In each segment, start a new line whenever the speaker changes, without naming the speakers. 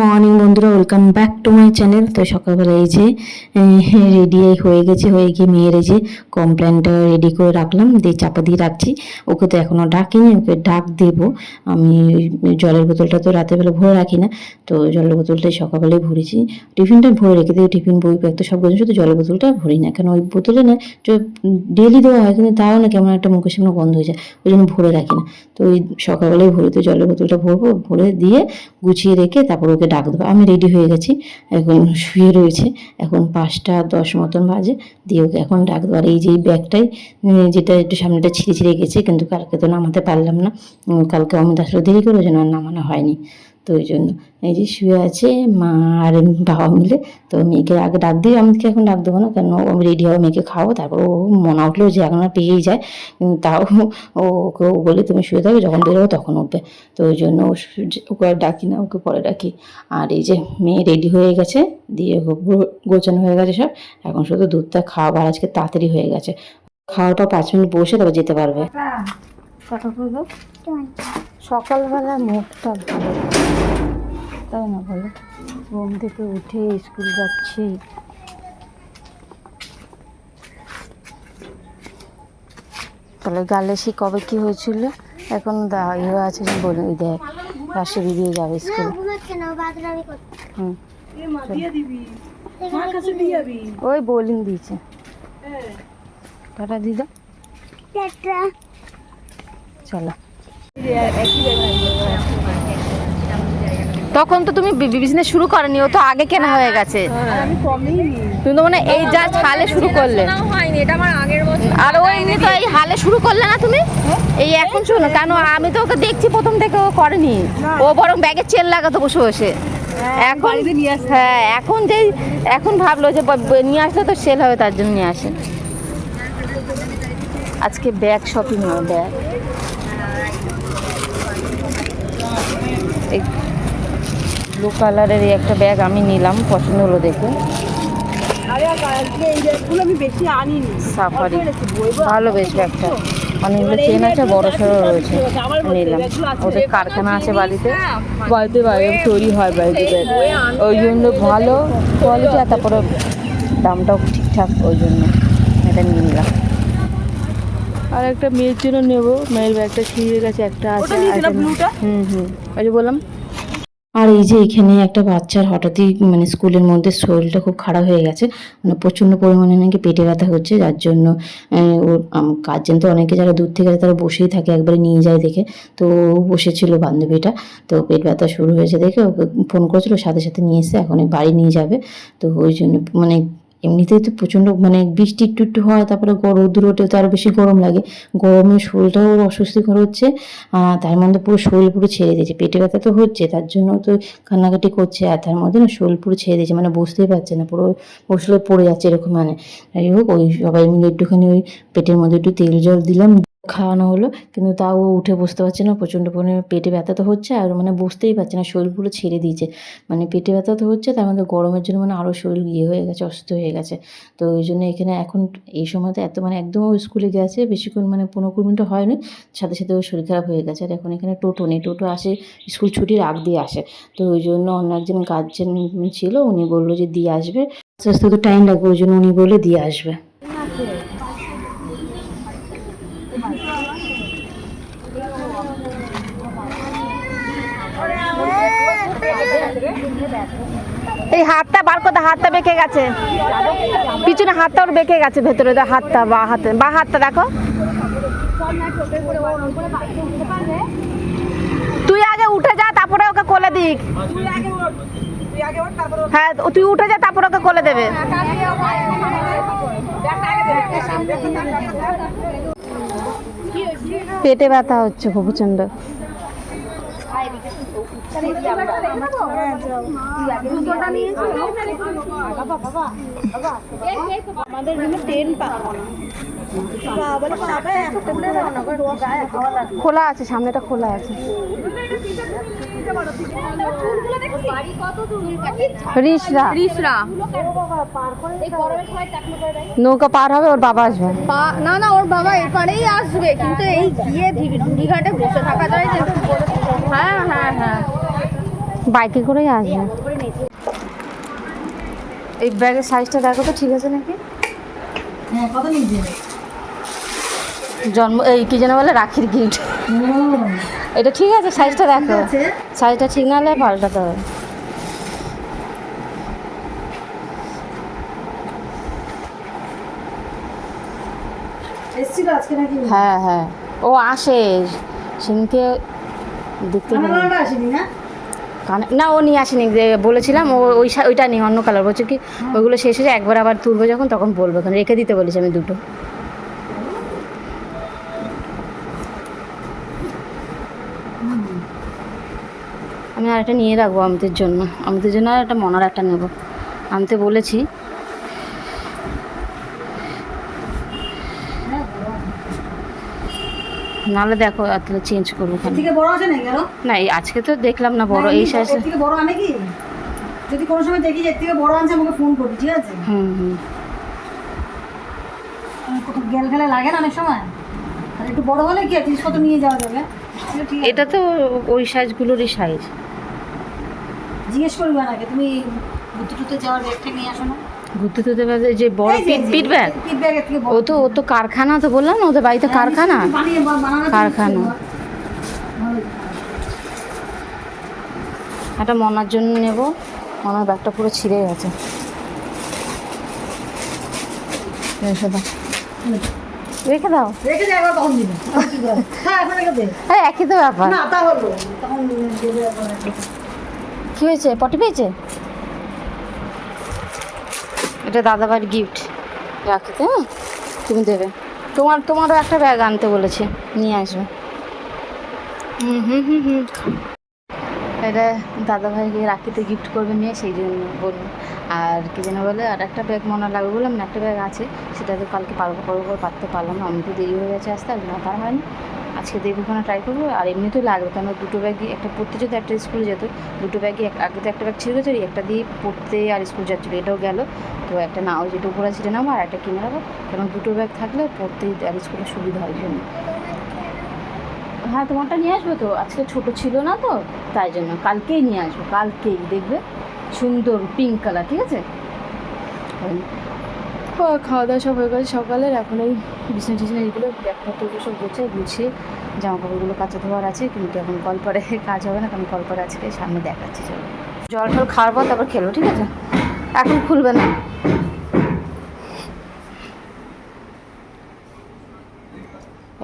Morning বন্ধুরা welcome back to my channel তো সকালবেলা এই যে রেডি হয়ে গেছে, হয়ে গিয়ে মেয়ের এই যে কমপ্লেনটা রেডি করে রাখলাম, দিয়ে চাপা দিয়ে রাখছি। ওকে তো এখনও ডাকিনি, ওকে ডাক দেব। আমি জলের বোতলটা তো রাতেরবেলা ভরে রাখি না, তো জলের বোতলটা সকালবেলায় ভরেছি। টিফিনটা ভরে রেখে দিই, টিফিন, বই, ব্যাগ তো সব শুধু জলের বোতলটা ভরি না, কেন ওই বোতলে না ডেলি দেওয়া হয়, কিন্তু তাও না কেমন একটা মুখের সামনে গন্ধ হয়ে যায়, ওই জন্য ভরে রাখি না। তো ওই সকালবেলায় ভরে তো জলের বোতলটা ভরবো, ভরে দিয়ে গুছিয়ে রেখে তারপর ওকে ডাক দেবো আমি রেডি হয়ে গেছি। এখন শুয়ে রয়েছে। এখন পাঁচটা দশ মতন বাজে। দিয়ে ওকে এখন ডাক দেবো আর এই যে ব্যাগটাই যেটা একটু সামনেটা ছিঁড়ে ছিঁড়ে গেছে, কিন্তু কালকে তো নামাতে পারলাম না। কালকে আমি আসলে দেরি করে যেন আর নামানো হয়নি। তো ওই জন্য। এই যে শুয়ে আছে মা আর বাবা মিলে, তো মেয়েকে আগে ডাক দিয়ে আমাকে এখন ডাক দেবো না কেন আমি রেডি হব মেয়েকে খাওয়াবো, তারপর ও মনে উঠলেও যে এখন আর পেয়েই যায়। তাও ওকে ও বলে, তুমি শুয়ে থাকো, যখন বেরোবো তখন উঠবে। তো ওই জন্য ওকে আর ডাকি না, ওকে পরে ডাকি। আর এই যে মেয়ে রেডি হয়ে গেছে, দিয়ে গোছানো হয়ে গেছে সব। এখন শুধু দুধটা খাওয়া আজকে তাড়াতাড়ি হয়ে গেছে। খাওয়াটা পাঁচ মিনিট বসে তারপর যেতে পারবে। সকালবেলা মুখটা ভালো। তাই না বলো? ঘুম থেকে উঠে স্কুল যাচ্ছি। তাহলে গালে সে কবে কি হয়েছিল? এখন দা- ইয়ে আছে যে বলে ওই দেখ পাশে বেরিয়ে যাবে স্কুল। হুম।
দিয়ে
ওই বোলিং দিয়েছে। টাটা দিদা। চলো তখন তো তুমি বিজনেস শুরু করনি, ও তো আগে কেনা হয়ে গেছে। তুমি তো মানে এই যা হালে শুরু করলে। আর ওই এমনি তো এই হালে শুরু করলে না তুমি? এই এখন শোনো কেন আমি তো ওকে দেখছি, প্রথম থেকে ও করেনি। ও বরং ব্যাগের চেন লাগাতো বসে বসে। এখন হ্যাঁ এখন যে এখন ভাবলো যে নিয়ে আসলে তো সেল হবে, তার জন্য নিয়ে আসে। আজকে ব্যাগ শপিং হবে। ব্যাগ এই ব্লু কালারের এই একটা ব্যাগ আমি নিলাম পছন্দ হলো দেখে। সাফারি ভালো বেশ ব্যাগটা। অনেকগুলো চেন আছে বড় সড়ো রয়েছে। নিলাম। ওদের কারখানা আছে বাড়িতে। বাড়িতে। বাইরে তৈরি হয় বাড়িতে ব্যাগ। ওই জন্য ভালো কোয়ালিটি আর তারপরে দামটাও ঠিকঠাক ওই জন্য। এটা নিয়ে নিলাম। আর একটা মেয়ের জন্য নেব। মেয়ের ব্যাগটা ছিঁড়ে গেছে একটা আছে
ওটা নিয়েছিলাম ব্লুটা?
হুম হুম। ওই যে বললাম। আর এই যে এখানে একটা বাচ্চার হঠাৎই মানে স্কুলের মধ্যে শরীরটা খুব খারাপ হয়ে গেছে মানে প্রচণ্ড পরিমাণে নাকি পেটে ব্যথা হচ্ছে যার জন্য ওর গার্জেন তো অনেকে যারা দূর থেকে আছে তারা বসেই থাকে একবারে নিয়ে যায় দেখে। তো বসেছিল বান্ধবীটা তো পেট ব্যথা শুরু হয়েছে দেখে ওকে ফোন করেছিল সাথে সাথে নিয়ে এসে এখন বাড়ি নিয়ে যাবে। তো ওই জন্য মানে এমনিতেই তো প্রচণ্ড মানে বৃষ্টি একটু একটু হয়, তারপরে রোদ্র ওঠে তো আরও বেশি গরম লাগে। গরমে শরীরটাও অস্বস্তিকর হচ্ছে তার মধ্যে পুরো শরীর পুরো ছেড়ে দিয়েছে, পেটে ব্যথা তো হচ্ছে, তার জন্য তো কান্নাকাটি করছে, আর তার মধ্যে না শরীর পুরো ছেড়ে দিয়েছে মানে বসতেই পারছে না, পুরো বসলে পড়ে যাচ্ছে এরকম মানে। যাই হোক, ওই সবাই মিলে একটুখানি ওই পেটের মধ্যে একটু তেল জল দিলাম। খাওয়ানো হলো, কিন্তু তাও ও উঠে বসতে পারছে না, প্রচণ্ড পরিমাণে পেটে ব্যথা তো হচ্ছে আর মানে বসতেই পারছে না শরীর পুরো ছেড়ে দিয়েছে। মানে পেটে ব্যথা তো হচ্ছে, তার মধ্যে গরমের জন্য মানে আরও শরীর ইয়ে হয়ে গেছে, অসুস্থ হয়ে গেছে। তো ওই জন্য এখানে এখন এই সময়তে এত মানে একদম স্কুলে গেছে, বেশিক্ষণ মানে পনেরো কুড়ি মিনিট হয়নি, সাথে সাথে ওর শরীর খারাপ হয়ে গেছে। আর এখন এখানে টোটো নেই টোটো আসে, স্কুল ছুটির আগ দিয়ে আসে। তো ওই জন্য অন্য একজন গার্জেন ছিল, উনি বলল যে, দিয়ে আসবে। আস্তে আস্তে তো টাইম লাগবে, ওই জন্য উনি বলে দিয়ে আসবে। এই হাতটা বার করতে হাতটা বেঁকে গেছে। পিছনে হাতটা ওর বেঁকে গেছে, ভেতরে হাতটা, বা হাতে, বা হাতটা দেখো। তুই আগে উঠে যা, তারপরে ওকে কোলে দিক। হ্যাঁ তুই উঠে যা, তারপরে ওকে কোলে দেবে। পেটে ব্যথা হচ্ছে খুব প্রচণ্ড খোলা আছে সামনেটা খোলা আছে। নৌকা পার হবে ওর বাবা আসবে।
পা- না না ওর বাবা এপারেই আসবে কিন্তু এই গিয়ে দীঘাটে বসে থাকা যায় হ্যাঁ হ্যাঁ হ্যাঁ।
বাইকে করেই আসবে। এই ব্যাগের সাইজটা দেখো তো ঠিক আছে নাকি?
হ্যাঁ
জন্ম এই কি যেন বলে রাখির গিট এটা ঠিক আছে সাইজটা দেখো। সাইজটা ঠিক না হলে পাল্টাতে হবে। হ্যাঁ হ্যাঁ। ও আসে। সেদিনকে দেখতে
আসেনি না?
কানে না ও নিয়ে আসেনি যে বলেছিলাম ও ওই ওইটা নিয়ে অন্য কালার বলছে কি ওইগুলো শেষ হয়ে একবার আবার তুলবো যখন তখন বলব। তখন রেখে দিতে বলেছি আমি দুটো। আমি আর একটা নিয়ে রাখব আমাদের জন্য। আমাদের জন্য আর একটা মনার একটা নেব। আনতে বলেছি নাহলে দেখো তাহলে চেঞ্জ করব
থেকে বড় আছে
না এই আজকে তো দেখলাম না বড় এই
এর
সাইজটা
থেকে বড় আনে কি? যদি কোনো সময় দেখি যে থেকে বড় আনছে আমাকে ফোন করবি ঠিক আছে?
হুম হুম।
কোথাও গেল ফেলে লাগে না অনেক সময়। আর একটু বড় হলে কি জিনিসপত্র নিয়ে যাওয়া যাবে?
এটা তো ওই সাইজগুলোরই সাইজ
জিজ্ঞেস করবি নাকি তুমি ঘুরতে টুরতে যাওয়ার ব্যাগটা নিয়ে আসো না।
ঘুরতে টুরতে যে বড় পিট ব্যাগ ও তো ও তো কারখানা তো বললাম না ওদের বাড়িতে কারখানা?
হ্যাঁ, জিনিস
কারখানা। একটা মনার জন্য নেব। মনার ব্যাগটা পুরো ছিঁড়ে গেছে। রেখে দাও। রেখে দাও
রেখে তখন দিবে। হ্যাঁ
হ্যাঁ একই তো ব্যাপার।
না তা হলো তখন দেবে একবার
কি হয়েছে? পটি পেয়েছে? এটা দাদাবার গিফট রাখিতে হ্যাঁ তুমি দেবে। তোমার তোমারও একটা ব্যাগ আনতে বলেছে নিয়ে আসবে। হুম হুম হুম হুম। এটা দাদাভাইকে রাখিতে গিফট করবে নিয়ে সেই জন্য বলুন আর কি যেন বলে আর একটা ব্যাগ মনে লাগবে বললাম না একটা ব্যাগ আছে সেটা তো কালকে পারব পারব করে পারতে পারলাম না। তো দেরি হয়ে গেছে আসতে আর না পারা হয়নি। আজকে দেখব ওখানে ট্রাই করব, আর এমনিতেও লাগবে, কেন দুটো ব্যাগই একটা পড়তে যেত, একটা স্কুলে যেত। দুটো ব্যাগই আগে তো একটা ব্যাগ ছিল গেছে একটা দিয়ে পড়তে আর স্কুল যাচ্ছিল, এটাও গেল। তো একটা না, ওই যেটা উপরে ছিটে নামো আর একটা কিনে রাখব কারণ দুটো ব্যাগ থাকলে পড়তে আর স্কুলে সুবিধা হয় জন্য হ্যাঁ তোমারটা নিয়ে আসব তো? আজকে ছোট ছিল না তো, তাই জন্য। কালকেই নিয়ে আসব, কালকেই, দেখবে? সুন্দর পিঙ্ক কালার ঠিক আছে? খাওয়া দাওয়া সব হয়ে গেছে সকালের এখন এই বিছানা টিছনা এগুলো ব্যাগপত্র সব গুছিয়ে গুছিয়ে জামা কাপড়গুলো কাঁচা ধোয়ার আছে, কিন্তু এখন কল পরে কাজ হবে না, কারণ কল পরে আজকে সামনে দেখাচ্ছি, চলো। জল টল খাওয়ার পর তারপর খেলো, ঠিক আছে? এখন খুলবে না।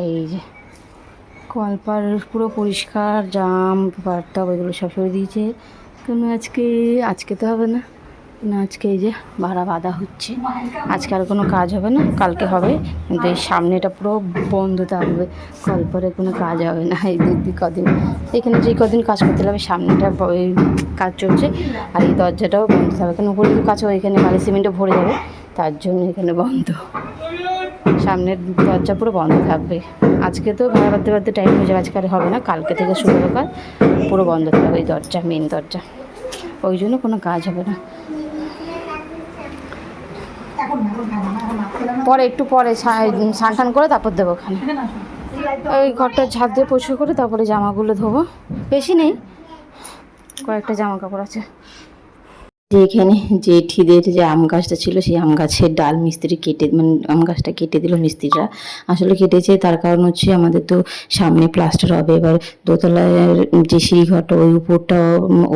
এই যে কলপার পুরো পরিষ্কার, জাম বার্তা ওইগুলো সব সরে দিয়েছে। কেন আজকে আজকে তো হবে না। না, আজকে এই যে ভাড়া বাঁধা হচ্ছে। আজকে আর কোনো কাজ হবে না, কালকে হবে। কিন্তু এই সামনেটা পুরো বন্ধ থাকবে। কলপারে কোনো কাজ হবে না, এই দুই কদিন। এখানে যে কদিন কাজ করতে হবে সামনেটা ওই কাজ চলছে। আর এই দরজাটাও বন্ধ থাকবে। কারণ উপরে কাজ এখানে বালি সিমেন্টে ভরে যাবে। তার জন্য এখানে বন্ধ। সামনের দরজা পুরো বন্ধ থাকবে। আজকে তো ভাড়া বাঁধতে বাঁধতে টাইম হয়ে যাবে। আজকে হবে না। কালকে থেকে শুরু হবে পুরো বন্ধ থাকবে। ওই দরজা মেন দরজা। ওই জন্য কোনো কাজ হবে না
এখন না এখন খাব না এখন না খেলাম না
পরে একটু পরে সান স্নান টান করে তারপর দেবো ওখানে। ওই ঘরটা ঝাঁপ দিয়ে পরিষ্কার করে তারপরে জামাগুলো ধোবো। বেশি নেই, কয়েকটা জামা কাপড় আছে। যে এখানে জেঠিদের যে আম গাছটা ছিল, সেই আম গাছের ডাল মিস্ত্রি কেটে মানে আম গাছটা কেটে দিল মিস্ত্রিরা। আসলে কেটেছে, তার কারণ হচ্ছে আমাদের তো সামনে প্লাস্টার হবে, এবার দোতলার যে সিঁড়িঘরটা, ওই উপরটা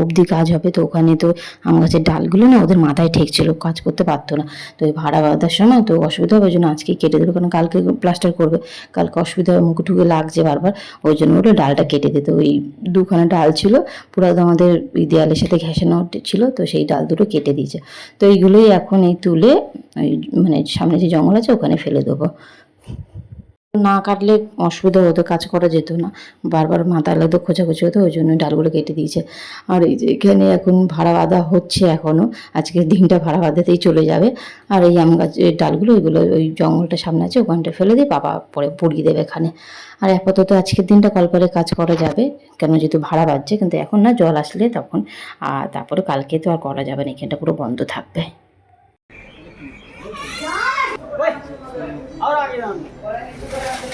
অবধি কাজ হবে, তো ওখানে তো আম গাছের ডালগুলো না ওদের মাথায় ঠেকছিল, কাজ করতে পারতো না। তো ওই ভাড়া বাঁধার সময় তো অসুবিধা হবে, ওই জন্য আজকে কেটে দিল, কারণ কালকে প্লাস্টার করবে, কালকে অসুবিধা হবে, মুখে টুকে লাগছে বারবার, ওই জন্য ওটা ডালটা কেটে দিত। ওই দুখানা ডাল ছিল, পুরো আমাদের দেয়ালের সাথে ঘেঁষানো ছিল, তো সেই ডাল দুটো কেটে দিয়েছে। তো এইগুলোই এখন এই তুলে ওই মানে সামনে যে জঙ্গল আছে ওখানে ফেলে দেবো। না কাটলে অসুবিধা হতো, কাজ করা যেত না। বারবার মাথা লাগতো খোঁচাখোঁচি হতো, ওই জন্য ডালগুলো কেটে দিয়েছে। আর এই যে এখানে এখন ভাড়া বাঁধা হচ্ছে এখনও আজকে দিনটা ভাড়া বাঁধাতেই চলে যাবে। আর এই আম গাছের ডালগুলো ওইগুলো ওই জঙ্গলটা সামনে আছে, ওখানটা ফেলে দিয়ে বাবা পরে পড়িয়ে দেবে এখানে। আর আপাতত আজকের দিনটা কলপারে কাজ করা যাবে, কেন যেহেতু ভাড়া বাঁধছে, কিন্তু এখন না জল আসলে তখন, আর তারপরে কালকে তো আর করা যাবে না, এখানটা পুরো বন্ধ থাকবে। আর আগে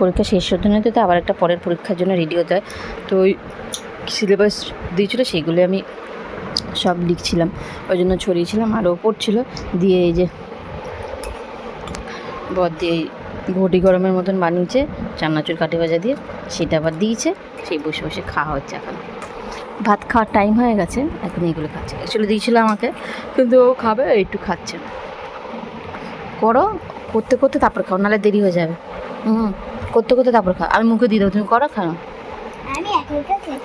পরীক্ষা শেষ হতে না তো আবার একটা পরের পরীক্ষার জন্য রেডি হতে হয় তো ওই সিলেবাস দিয়েছিলো সেইগুলো আমি সব লিখছিলাম। ওই জন্য ছড়িয়েছিলাম, আরও পড়ছিল। দিয়ে এই যে বদ দিয়ে ঘটি গরমের মতন বানিয়েছে চান্নাচুর কাঠি ভাজা দিয়ে, সেটা আবার দিয়েছে, সেই বসে বসে খাওয়া হচ্ছে এখন। ভাত খাওয়ার টাইম হয়ে গেছে, এখন এগুলো খাচ্ছে। অ্যাকচুয়ালি দিয়েছিল আমাকে, কিন্তু ও খাবে, একটু খাচ্ছে। করো, করতে করতে তারপর খাও, নাহলে দেরি হয়ে যাবে। হুম। করতে করতে তারপর খাও আমি মুখে দিয়ে দেবো তুমি করো খাও।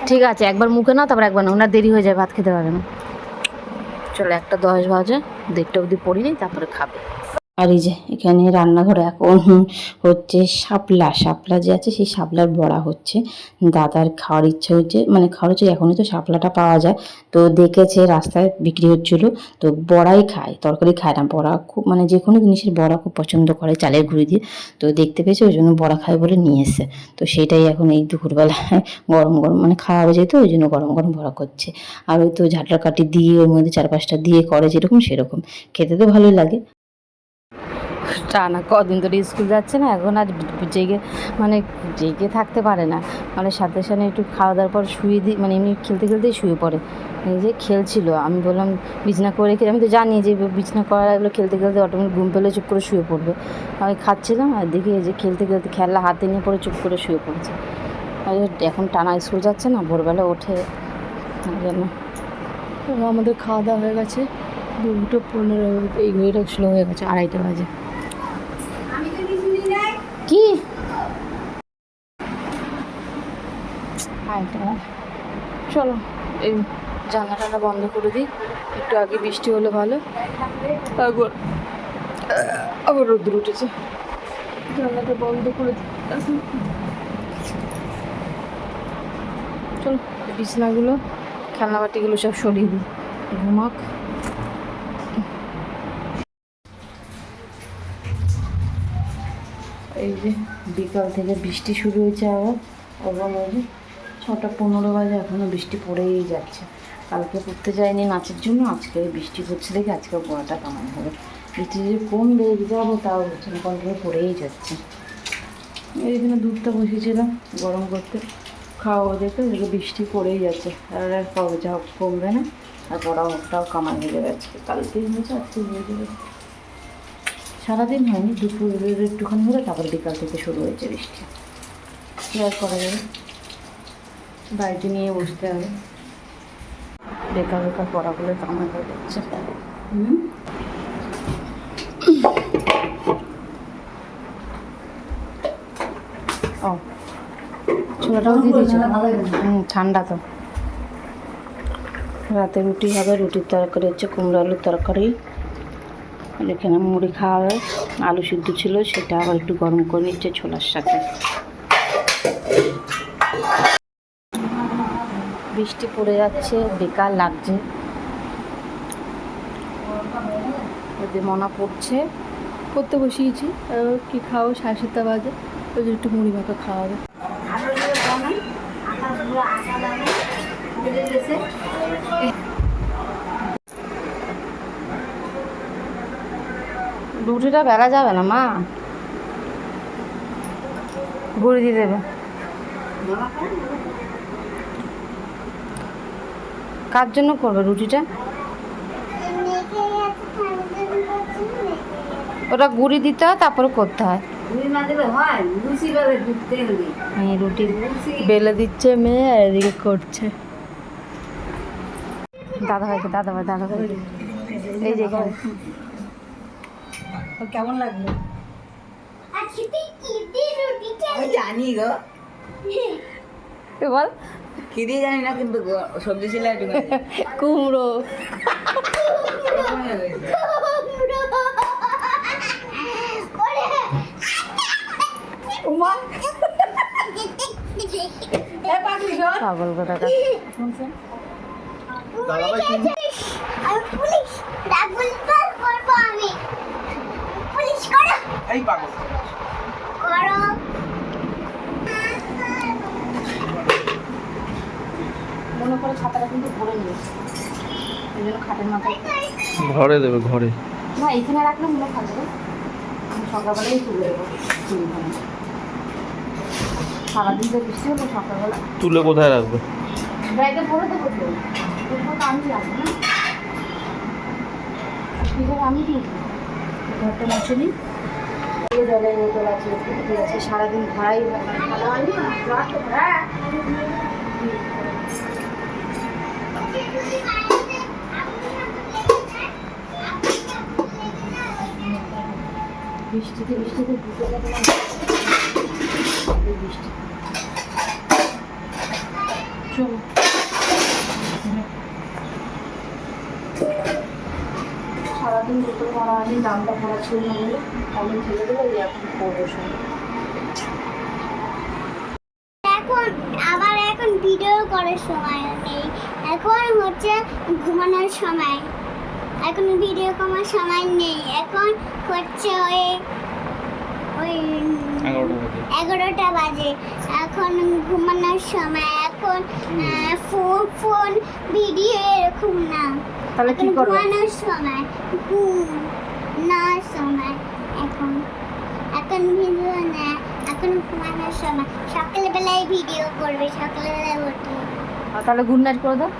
ঠিক আছে একবার মুখে নাও তারপর একবার না ওনার দেরি হয়ে যায় ভাত খেতে পারবে না। চলো একটা দশ বাজে দেড়টা অবধি পড়িনি তারপরে খাবে। আর এই যে এখানে রান্নাঘরে এখন হচ্ছে শাপলা শাপলা যে আছে সেই শাপলার বড়া হচ্ছে। দাদার খাওয়ার ইচ্ছা হচ্ছে মানে খাওয়ার হচ্ছে এখনই তো শাপলাটা পাওয়া যায়। তো দেখেছে রাস্তায় বিক্রি হচ্ছিল, তো বড়াই খায়, তরকারি খায় না। বড়া খুব মানে যে কোনো জিনিসের বড়া খুব পছন্দ করে চালের গুঁড়ি দিয়ে। তো দেখতে পেয়েছে, ওই জন্য বড়া খায় বলে নিয়ে এসে তো সেটাই এখন এই দুপুরবেলায় গরম গরম মানে খাওয়া হয়ে যেত ওই জন্য গরম গরম বড়া করছে। আর ওই তো ঝাঁটার কাঠি দিয়ে, ওর মধ্যে চার পাঁচটা দিয়ে করে যেরকম সেরকম। খেতে তো ভালোই লাগে। টানা কদিন ধরে স্কুল যাচ্ছে না, এখন আর জেগে মানে জেগে থাকতে পারে না। মানে সাথে সাথে একটু খাওয়া দাওয়ার পর শুয়ে দিই মানে এমনি খেলতে খেলতেই শুয়ে পড়ে। এই যে খেলছিল, আমি বললাম, বিছনা করে রেখে, আমি তো জানি যে বিছনা করা লাগল, খেলতে খেলতে অটোমেটিক ঘুম পেলে চুপ করে শুয়ে পড়বে। আমি খাচ্ছিলাম, আর দেখি এই যে খেলতে খেলতে খেলা হাতে নিয়ে পড়ে চুপ করে শুয়ে পড়েছে। আর এখন টানা স্কুল যাচ্ছে না, ভোরবেলা ওঠে। এবার আমাদের খাওয়া দাওয়া হয়ে গেছে, দুটো পনেরো, এই ঘড়িটা স্লো হয়ে গেছে, আড়াইটা বাজে কি আড়াইটা বাজে। চলো। এই জানলা টানা বন্ধ করে দিই। একটু আগে বৃষ্টি হলে ভালো। আবার আবার রোদ্র উঠেছে। জানলাটা বন্ধ করে দিই। চলো, বিছনাগুলো খেলনাবাটিগুলো সব সরিয়ে দিই। ঘুমাক। এই যে বিকাল থেকে বৃষ্টি শুরু হয়েছে আবার। এবং ওই যে ছটা পনেরো বাজে এখনও বৃষ্টি পড়েই যাচ্ছে। কালকে পড়তে যায়নি নাচের জন্য, আজকে বৃষ্টি পড়ছে দেখে আজকে পড়াটা কামাই হবে। বৃষ্টি যদি কমবে যাব, তাও হচ্ছে না কন্টিনিউ পড়েই যাচ্ছে। এইখানে দুধটা বসিয়েছিলাম গরম করতে। খাওয়া যেতে ওদিকে বৃষ্টি পড়েই যাচ্ছে। আর আর কবে যা কমবে না, আর পড়া ওটাও কামাই হয়ে যাবে আজকে। কালকে হয়েছে, আজকে হয়ে যাবে। সারাদিন হয়নি দুপুরের একটুখানি হলে, তারপর বিকাল থেকে শুরু হয়েছে বৃষ্টি। আর করা যাবে? বাড়িতে নিয়ে বসতে হবে। বেকার বেকার পড়াগুলো কামাই হয়ে যাচ্ছে হুম? ও ছোলাটাও দিয়ে হুম ঠান্ডা তো। রাতে রুটি হবে রুটির তরকারি হচ্ছে কুমড়ো আলুর তরকারি। আর এখানে মুড়ি খাওয়া হবে। আলু সিদ্ধ ছিল সেটা আবার একটু গরম করে নিচ্ছে ছোলার সাথে। বৃষ্টি পড়ে যাচ্ছে, বেকার লাগছে। মনা পড়ছে। করতে বসিয়েছি। কি খাব? সাড়ে সাতটা বাজে। ওই একটু মুড়ি মাখা খাওয়া হবে রুটিটা বেলা যাবে না, মা? গুড়ি দিয়ে দেবে। কার জন্য করবে রুটিটা? ওটা গুড়ি দিতে হয় তারপরে করতে হয়।
হয়
রুটি বেলে দিচ্ছে মেয়ে আর এদিকে করছে। দাদা ভাইকে দাদা ভাই দাদা ভাই। এই যে
কেমন লাগল?
আমি জানি গো।
বল।
কি দিয়ে জানি না কিন্তু সবজি ছিল একটু
কুমড়ো। পাগল কথা
পুলিশ করো।
এই পাগল
করো
কিন্তু ভরে জন্য খাটের মাথায়
ঘরে দেবে ঘরে।
না এখানে রাখলে মনে থাকবে আমি সকালবেলাই তুলে দেবো। সারাদিন তো বৃষ্টি হলো সকালবেলা।
তুলে কোথায় রাখবে?
ব্যাগে ভরে দেবো তো। আমি রাখব না। এবার আমি কি ঘরটা মুছে নিই। এই জলে বোতল আছে আছে সারাদিন ভাড়াই ভালো হয়নি সারাদিন দুটো দামটা ভরা ছিল না বলে আমি এখন করব
এখন, আবার এখন ভিডিও করার সময় নেই। এখন হচ্ছে ঘুমানোর সময়। এখন ভিডিও করার সময় নেই। এখন হচ্ছে ওই ওই
এগারোটা বাজে।
এখন ঘুমানোর সময়। এখন ফোন ফোন ভিডিও এরকম না।
তাহলে কি
এখন
করব?
ঘুমানোর সময়। ঘুম না সময়। এখন এখন ভিডিও না। এখন ঘুমানোর সময়। সকালবেলায় ভিডিও করবে। সকালবেলায় উঠে।
তাহলে গুড নাইট করে দাও।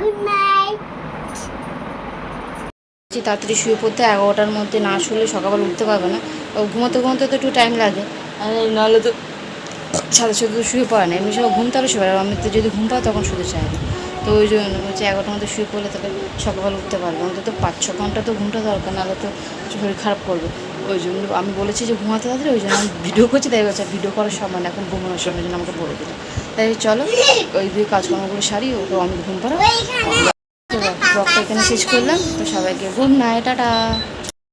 গুড নাইট
যে তাড়াতাড়ি শুয়ে পড়তে এগারোটার মধ্যে না শুলে সকালবেলা উঠতে পারবে না। ঘুমোতে ঘুমোতে তো একটু টাইম লাগে। আর নাহলে তো সাথে সাথে তো শুয়ে পড়ে না। এমনি সব ঘুম তাহলে শুয়ে আমি তো যদি ঘুম পাই তখন শুতে চাই না। তো ওই জন্য হচ্ছে এগারোটার মধ্যে শুয়ে পড়লে তাহলে সকালবেলা উঠতে পারবে অন্তত পাঁচ ছ ঘণ্টা তো ঘুমটা দরকার, নাহলে তো শরীর খারাপ করবে। ওই জন্য আমি বলেছি যে ঘুমাতে তাড়াতাড়ি, ওই জন্য আমি ভিডিও করছি, তাই বলছে ভিডিও করার সময় না, এখন ঘুমানোর সময় জন্য আমাকে বলে দিল। তাই চলো, ওই দিয়ে কাজকর্মগুলো সারি, ওকে আমি ঘুম পাড়া ব্লগটা এখানে শেষ করলাম। তো সবাইকে গুড নাইট টাটা।